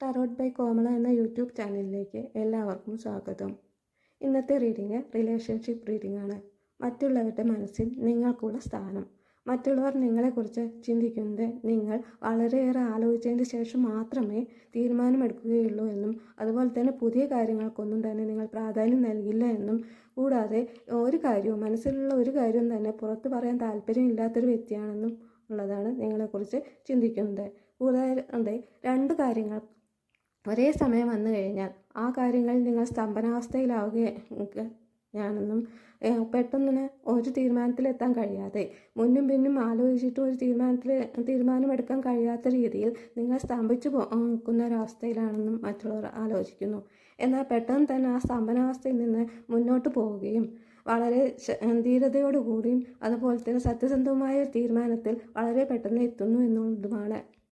Tarot by കോമള എന്ന YouTube ചാനലിലേക്ക് എല്ലാവർക്കും സ്വാഗതം. ഇന്നത്തെ റീഡിങ് റിലേഷൻഷിപ്പ് റീഡിംഗ് ആണ്. മറ്റുള്ളവരുടെ മനസ്സിൽ നിങ്ങൾക്കുള്ള സ്ഥാനം. മറ്റുള്ളവർ നിങ്ങളെക്കുറിച്ച് ചിന്തിക്കുന്നത് നിങ്ങൾ വളരെയേറെ ആലോചിച്ചതിന് ശേഷം മാത്രമേ തീരുമാനമെടുക്കുകയുള്ളൂ എന്നും അതുപോലെ തന്നെ പുതിയ കാര്യങ്ങൾക്കൊന്നും തന്നെ നിങ്ങൾ പ്രാധാന്യം നൽകില്ല എന്നും കൂടാതെ ഒരു കാര്യവും മനസ്സിലുള്ള ഒരു കാര്യവും തന്നെ പുറത്ത് പറയാൻ താല്പര്യമില്ലാത്തൊരു വ്യക്തിയാണെന്നും ഉള്ളതാണ് നിങ്ങളെക്കുറിച്ച് ചിന്തിക്കുന്നത്. കൂടാതെ രണ്ട് കാര്യങ്ങൾ ഒരേ സമയം വന്നു കഴിഞ്ഞാൽ ആ കാര്യങ്ങൾ നിങ്ങൾ സ്തംഭനാവസ്ഥയിലാവുകയാണെന്നും പെട്ടെന്ന് ഒരു തീരുമാനത്തിലെത്താൻ കഴിയാതെ മുന്നും പിന്നും ആലോചിച്ചിട്ട് ഒരു തീരുമാനത്തിൽ തീരുമാനമെടുക്കാൻ കഴിയാത്ത രീതിയിൽ നിങ്ങൾ സ്തംഭിച്ചു പോകുന്ന ഒരവസ്ഥയിലാണെന്നും മറ്റുള്ളവർ ആലോചിക്കുന്നു. എന്നാൽ പെട്ടെന്ന് തന്നെ ആ സ്തംഭനാവസ്ഥയിൽ നിന്ന് മുന്നോട്ട് പോവുകയും വളരെ ധീരതയോടുകൂടിയും അതുപോലെ തന്നെ സത്യസന്ധവുമായ തീരുമാനത്തിൽ വളരെ പെട്ടെന്ന് എത്തുന്നു എന്നുള്ളതുമാണ്